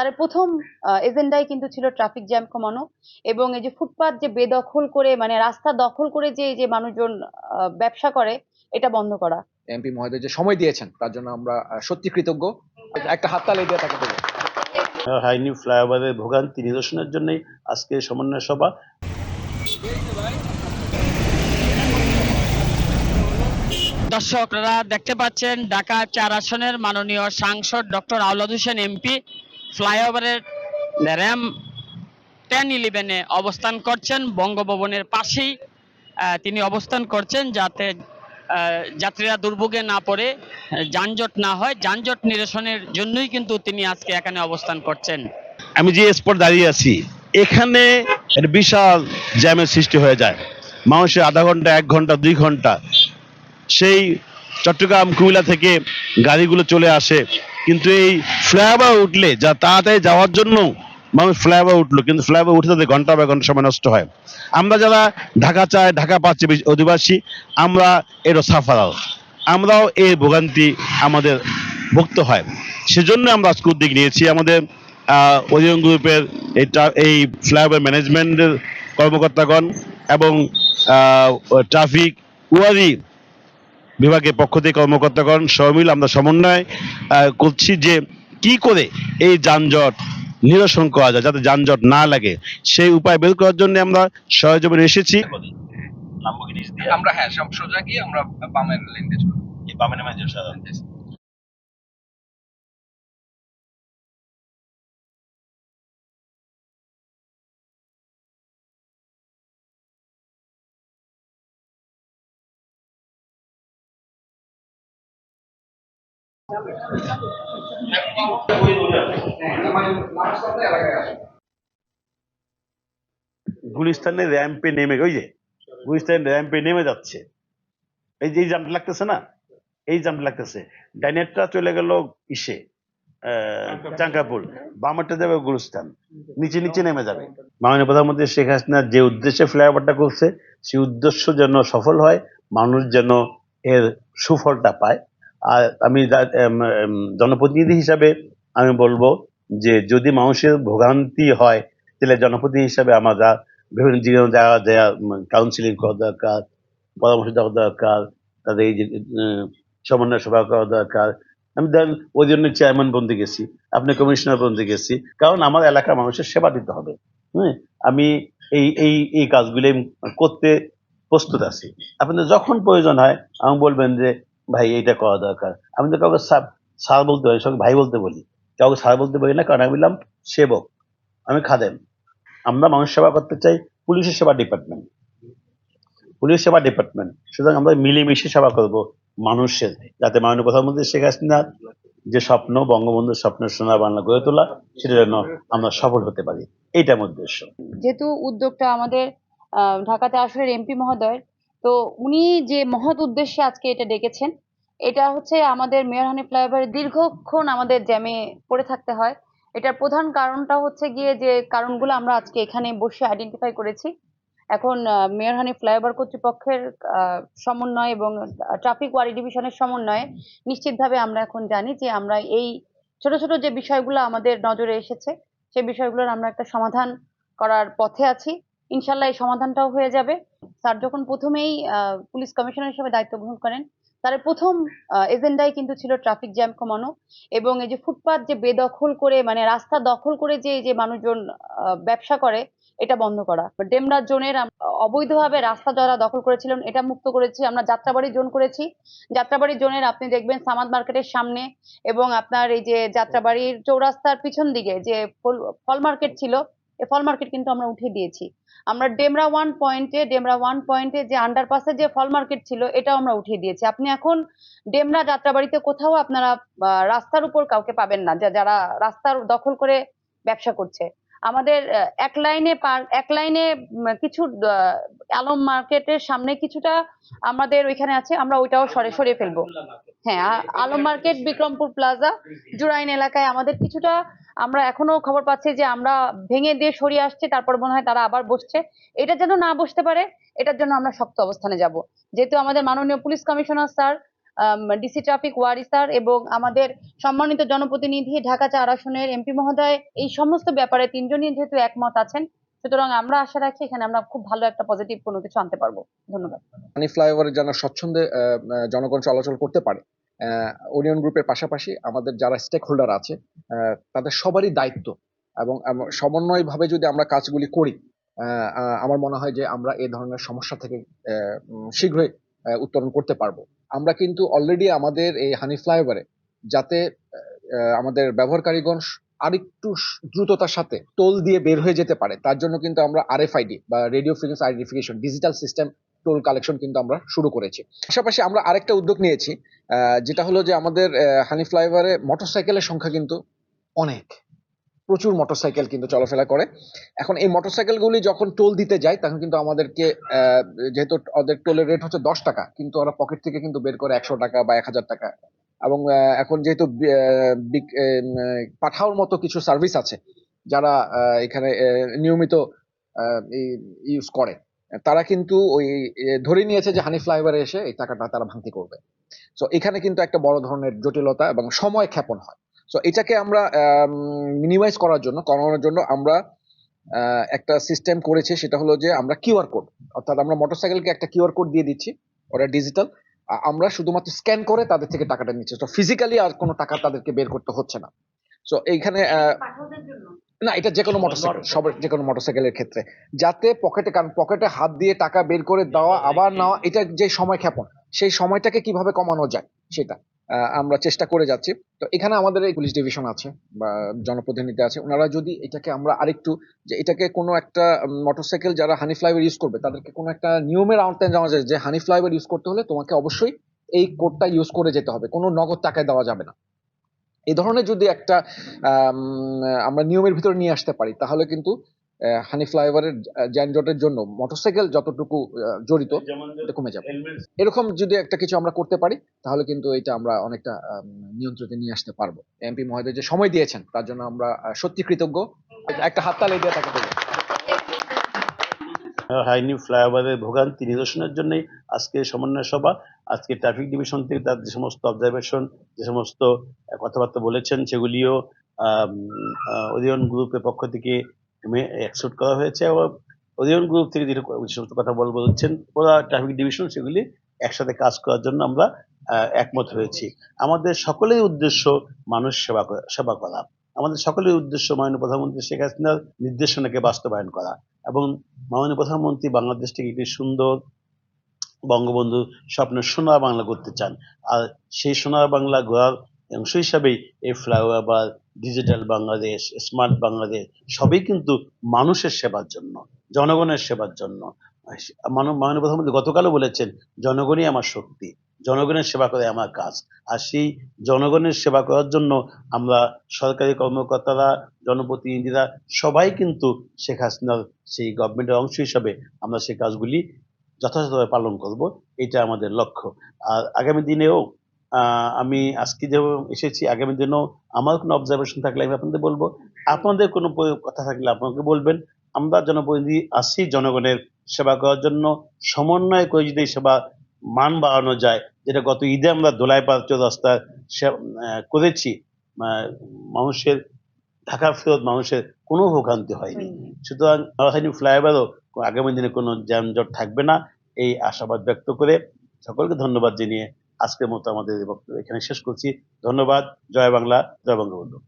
তার প্রথম এজেন্ডাই কিন্তু ছিল ট্রাফিক জ্যাম কমানো এবং এই যে ফুটপাত যে বেদখল করে মানে রাস্তা দখল করে যে যে মানুষজন ব্যবসা করে এটা বন্ধ করা। এমপি মহোদয় যে সময় দিয়েছেন তার জন্য আমরা সত্যি কৃতজ্ঞ। একটা হাততালি দিয়ে তাকে দেবো হাইনি ফ্লাইওভারের ভোগান্তি নিরসনের জন্যই আজকে সমন্বয় সভা। দর্শকরা দেখতে পাচ্ছেন ঢাকা চার আসনের মাননীয় সাংসদ ডক্টর আউলাদ হোসেন এমপি। ফ্লাইওভারের র্যাম টেন ইলেভেনে অবস্থান করছেন, বঙ্গভবনের পাশেই তিনি অবস্থান করছেন যাতে যাত্রীরা দুর্ভোগে না পড়ে, যানজট না হয়। যানজট নিরসনের জন্যই কিন্তু তিনি আজকে এখানে অবস্থান করছেন। আমি যে স্পট দাঁড়িয়ে আছি, এখানে বিশাল জ্যামের সৃষ্টি হয়ে যায়। মানুষের আধা ঘণ্টা, এক ঘণ্টা, দুই ঘণ্টা। সেই চট্টগ্রাম কুমিল্লা থেকে গাড়িগুলো চলে আসে। কিন্তু এই ফ্লাইওভার উঠলে, যা তাড়াতাড়ি যাওয়ার জন্য মানুষ ফ্লাইওভার উঠল, কিন্তু ফ্লাইওভার উঠে তাদের ঘণ্টা বা ঘণ্টা সময় নষ্ট হয়। আমরা যারা ঢাকা চাই, ঢাকা পাচ্ছি অধিবাসী, আমরা এরও সাফারাও আমরাও এই ভোগান্তি আমাদের ভুক্ত হয়। সেজন্য আমরা আজকে উদ্যোগ নিয়েছি আমাদের অধিয়ন গ্রুপের এটা, এই ফ্লাইওভার ম্যানেজমেন্টের কর্মকর্তাগণ এবং ট্রাফিক উয়ারি বিভাগের পক্ষ থেকে কর্মকর্তাগণ সবাই মিলে আমরা সমন্বয় করছি যে কি করে এই যানজট নিরসন করা যায় যাতে যানজট না লাগে। সেই উপায় বের করার জন্য আমরা সহযোগী এসেছি। আমরা হ্যাঁ সব সোজা গিয়ে আমরা বামের লেনতে চলবো। গুলিস্তানের র্যাম্পে নেমে, ওই যে গুলিস্তানের র্যাম্পে নেমে যাচ্ছে। এই যে জামটা লাগতেছে না? এই জামটা লাগতেছে। ডাইনেটটা চলে গেল ইসে চাঙ্কাপুর বামারটা যাবে গুলিস্তান। নিচে নিচে নেমে যাবে। মাননীয় প্রধানমন্ত্রী শেখ হাসিনা যে উদ্দেশ্যে ফ্লাইওভারটা করছে, সেই উদ্দেশ্য যেন সফল হয়, মানুষ যেন এর সুফলটা পায়। আর আমি জনপ্রতিনিধি হিসাবে আমি বলব যে যদি মানুষের ভোগান্তি হয়, তাহলে জনপ্রতিনিধি হিসাবে আমরা বিভিন্ন জায়গা জায়গা কাউন্সিলিং করা দরকার, পরামর্শ দেওয়া দরকার, তাদের এই যে সমন্বয় সভা করা দরকার। আমি ধরেন, ওই জন্য চেয়ারম্যান বন্ধে গেছি, আপনি কমিশনার বন্ধে গেছি, কারণ আমার এলাকার মানুষের সেবা দিতে হবে। হ্যাঁ আমি এই এই এই কাজগুলি করতে প্রস্তুত আছি। আপনাদের যখন প্রয়োজন হয়, আমি বলবেন যে ভাই, এইটা করা দরকার। আমি তো কাউকে স্যার বলতে পারি সঙ্গে ভাই বলতে বলি। কাউকে স্যার বলতে পারি না, কারণ আমি বললাম সেবক, আমি খাদেম। আমরা মানুষ সেবা করতে চাই, পুলিশের সেবা ডিপার্টমেন্ট। পুলিশ সেবা ডিপার্টমেন্ট। সুতরাং আমরা মিলেমিশে সেবা করব মানুষের, যাতে মাননীয় প্রধানমন্ত্রী শেখ হাসিনা যে স্বপ্ন, বঙ্গবন্ধুর স্বপ্ন সোনা বাংলা গড়ে তোলা, সেটা যেন আমরা সফল হতে পারি। এইটা আমার উদ্দেশ্য। যেহেতু উদ্যোগটা আমাদের ঢাকাতে আসলে এমপি মহোদয় তো উনি যে মহৎ উদ্দেশ্যে আজকে এটা ডেকেছেন এটা হচ্ছে আমাদের মেয়র মেয়রহানি ফ্লাইওভারে দীর্ঘক্ষণ আমাদের জ্যামে পড়ে থাকতে হয়। এটার প্রধান কারণটা হচ্ছে গিয়ে যে কারণগুলো আমরা আজকে এখানে বসে আইডেন্টিফাই করেছি। এখন আহ, মেয়রহানি ফ্লাইওভার কর্তৃপক্ষের সমন্বয় এবং ট্রাফিক ওয়ারি ডিভিশনের সমন্বয়ে নিশ্চিতভাবে আমরা এখন জানি যে আমরা এই ছোট ছোট যে বিষয়গুলো আমাদের নজরে এসেছে সেই বিষয়গুলোর আমরা একটা সমাধান করার পথে আছি। ইনশাল্লাহ এই সমাধানটাও হয়ে যাবে। স্যার যখন প্রথমেই পুলিশ কমিশনার হিসেবে দায়িত্ব গ্রহণ করেন তার প্রথম এজেন্ডাই কিন্তু ছিল ট্রাফিক জ্যাম কমানো এবং এই যে ফুটপাত যে বেদখল করে মানে রাস্তা দখল করে যে যে মানুষজন ব্যবসা করে, এটা বন্ধ করা। ডেমরা জোনের অবৈধভাবে রাস্তা যারা দখল করেছিলেন, এটা মুক্ত করেছি। আমরা যাত্রাবাড়ি জোন করেছি। যাত্রাবাড়ি জোনের আপনি দেখবেন সামাদ মার্কেটের সামনে এবং আপনার এই যে যাত্রাবাড়ির চৌরাস্তার পিছন দিকে যে ফল মার্কেট ছিল এই ফল মার্কেট কিন্তু আমরা উঠিয়ে দিয়েছি। আমরা ডেমরা ওয়ান পয়েন্টে ডেমরা ওয়ান পয়েন্টে যে আন্ডারপাসে যে ফল মার্কেট ছিল, এটাও আমরা উঠিয়ে দিয়েছি। আপনি এখন ডেমরা যাত্রাবাড়িতে কোথাও আপনারা রাস্তার উপর কাউকে পাবেন না যারা রাস্তার দখল করে ব্যবসা করছে। আমাদের এক লাইনে পার, এক লাইনে কিছু আলম মার্কেটের সামনে কিছুটা আমাদের ওইখানে আছে, আমরা ওইটাও সরে সরিয়ে ফেলব। হ্যাঁ আলম মার্কেট বিক্রমপুর প্লাজা জুরাইন এলাকায় আমাদের কিছুটা আমরা এখনও খবর পাচ্ছি যে আমরা ভেঙে দিয়ে সরিয়ে আসছে, তারপর মনে হয় তারা আবার বসছে। এটা যেন না বসতে পারে, এটার জন্য আমরা শক্ত অবস্থানে যাব। যেহেতু আমাদের মাননীয় police commissioner sir DC traffic Wari sir এবং আমাদের সম্মানিত জনপ্রতিনিধি, ঢাকা চার আসনের এমপি মহোদয়, এই সমস্ত ব্যাপারে তিনজনই যেহেতু একমত আছেন, সুতরাং আমরা আশা রাখি এখানে আমরা খুব ভালো একটা পজিটিভ কোনো কিছু আনতে পারব। ধন্যবাদ। ফ্লাইওভারে যেন স্বচ্ছন্দে জনগণ চলাচল করতে পারে। ওনিয়ন গ্রুপের পাশাপাশি আমাদের যারা স্টেক হোল্ডার আছে তাদের সবারই দায়িত্ব এবং সমন্বয়ভাবে যদি আমরা কাজগুলি করি আমার মনে হয় যে আমরা এই ধরনের সমস্যা থেকে শীঘ্রই উত্তরণ করতে পারব। আমরা কিন্তু অলরেডি আমাদের এই হানি ফ্লাইওভারে যাতে আমাদের ব্যবহারকারীগণ আরেকটু দ্রুততার সাথে টোল দিয়ে বের হয়ে যেতে পারে, তার জন্য কিন্তু আমরা আরএফআইডি বা radio frequency identification digital system toll collection কিন্তু আমরা শুরু করেছি। পাশাপাশি আমরা আরেকটা উদ্যোগ নিয়েছি যেটা হলো যে আমাদের হানি ফ্লাইওভারে মোটরসাইকেলের সংখ্যা কিন্তু অনেক। প্রচুর মোটরসাইকেল কিন্তু চলাফেরা করে। এখন এই মোটরসাইকেলগুলি যখন টোল দিতে যায়, তখন কিন্তু আমাদেরকে যেহেতু ওদের টোলের রেট হচ্ছে দশ টাকা, কিন্তু ওরা পকেট থেকে কিন্তু বের করে একশো টাকা বা এক হাজার টাকা। এবং এখন যেহেতু পাঠাওর মতো কিছু সার্ভিস আছে, যারা এখানে নিয়মিত ইউজ করে। তারা কিন্তু ওই ধরে নিয়েছে যে হানি ফ্লাইওভারে এসে এই টাকাটা তারা ভাঙতি করবে। সো এখানে কিন্তু একটা বড় ধরনের জটিলতা এবং সময় ক্ষেপণ হয়। সো এটাকে আমরা মিনিমাইজ করার জন্য, কমানোর জন্য আমরা একটা সিস্টেম করেছি, সেটা হলো যে আমরা কিউআর কোড অর্থাৎ আমরা মোটরসাইকেলকে একটা কিউআর কোড দিয়ে দিচ্ছি, ওরা ডিজিটাল আমরা শুধুমাত্র স্ক্যান করে তাদের থেকে টাকাটা নিচ্ছি। তো ফিজিক্যালি আর কোনো টাকা তাদেরকে বের করতে হচ্ছে না। সো এইখানে না এটা যে কোনো মোটরসাইকেল সবার যে কোনো মোটরসাইকেলের ক্ষেত্রে। যাতে পকেটে কারণ পকেটে হাত দিয়ে টাকা বের করে দেওয়া আবার নেওয়া এটা যে সময় ক্ষেপণ সেই সময়টাকে কীভাবে কমানো যায় সেটা আমরা চেষ্টা করে যাচ্ছি। তো এখানে আমাদের এই পুলিশ ডিভিশন আছে বা জনপ্রতিনিধি আছে। ওনারা যদি এটাকে আমরা আরেকটু যে এটাকে কোনো একটা মোটরসাইকেল যারা হানি ফ্লাইওভার ইউজ করবে তাদেরকে কোনো একটা নিয়মের আওতায় যাওয়া যায় যে হানি ফ্লাইওভার ইউজ করতে হলে তোমাকে অবশ্যই এই কোডটা ইউজ করে যেতে হবে। কোনো নগদ টাকায় দেওয়া যাবে না। এই ধরনের যদি একটা আম, আমরা নিয়মের ভিতরে নিয়ে আসতে পারি তাহলে কিন্তু হানি ফ্লাইওভারের যানজটের জন্য মোটরসাইকেল যতটুকু জড়িত কমে যাবে। এরকম যদি একটা কিছু আমরা করতে পারি তাহলে কিন্তু এটা আমরা অনেকটা নিয়ন্ত্রিত নিয়ন্ত্রণে নিয়ে আসতে পারব। এমপি মহোদয় যে সময় দিয়েছেন তার জন্য আমরা সত্যি কৃতজ্ঞ। একটা হাততালি দিয়ে তাকে হাইনি ফ্লাইওভারের ভোগান্তি নিরসনের জন্যই আজকে সমন্বয় সভা। আজকে ট্রাফিক ডিভিশন থেকে তার যে সমস্ত অবজারভেশন যে সমস্ত কথাবার্তা বলেছেন, সেগুলিও ওদিয়ন গ্রুপের পক্ষ থেকে অ্যাকসেপ্ট করা হয়েছে এবং ওদিয়ন গ্রুপ থেকে যেটা যে সমস্ত কথা বল, বলছেন, ওরা ট্রাফিক ডিভিশন সেগুলি একসাথে কাজ করার জন্য আমরা একমত হয়েছি। আমাদের সকলের উদ্দেশ্য মানুষ সেবা সেবা করা। আমাদের সকলের উদ্দেশ্য মাননীয় প্রধানমন্ত্রী শেখ হাসিনার নির্দেশনাকে বাস্তবায়ন করা। এবং মাননীয় প্রধানমন্ত্রী বাংলাদেশকে একটি সুন্দর বঙ্গবন্ধু স্বপ্ন সোনার বাংলা করতে চান। আর সেই সোনার বাংলা গড়ার অংশ হিসাবেই এই flyover digital Bangladesh, smart Bangladesh সবই কিন্তু মানুষের সেবার জন্য, জনগণের সেবার জন্য। মাননীয় প্রধানমন্ত্রী গতকালও বলেছেন, জনগণই আমার শক্তি। জনগণের সেবা করে আমার কাজ। আর সেই জনগণের সেবা করার জন্য আমরা সরকারি কর্মকর্তারা, জনপ্রতিনিধিরা সবাই কিন্তু শেখ হাসিনার সেই গভর্নমেন্টের অংশ হিসাবে আমরা সেই কাজগুলি যথাযথভাবে পালন করব। এটা আমাদের লক্ষ্য। আর আগামী দিনেও আমি আজকে যে এসেছি, আগামী দিনেও আমার কোনো অবজারভেশন থাকলে আমি আপনাদের বলব। আপনাদের কোনো কথা থাকলে আপনাকে বলবেন। আমরা জনপ্রতিনিধি আসি জনগণের সেবা করার জন্য। সমন্বয় করে যদি সেবা মান বাড়ানো যায় যেটা গত ঈদে আমরা দোলাই পাত্র রাস্তা করেছি মানুষের ঢাকা ফেরত মানুষের কোনো ভোগান্তি হয়নি। সুতরাং রাজধানী ফ্লাইওভারও আগামী দিনে কোনো যানজট থাকবে না এই আশাবাদ ব্যক্ত করে সকলকে ধন্যবাদ জানিয়ে আজকের মতো আমাদের বক্তব্য এখানে শেষ করছি। ধন্যবাদ জয় বাংলা জয় বঙ্গবন্ধু।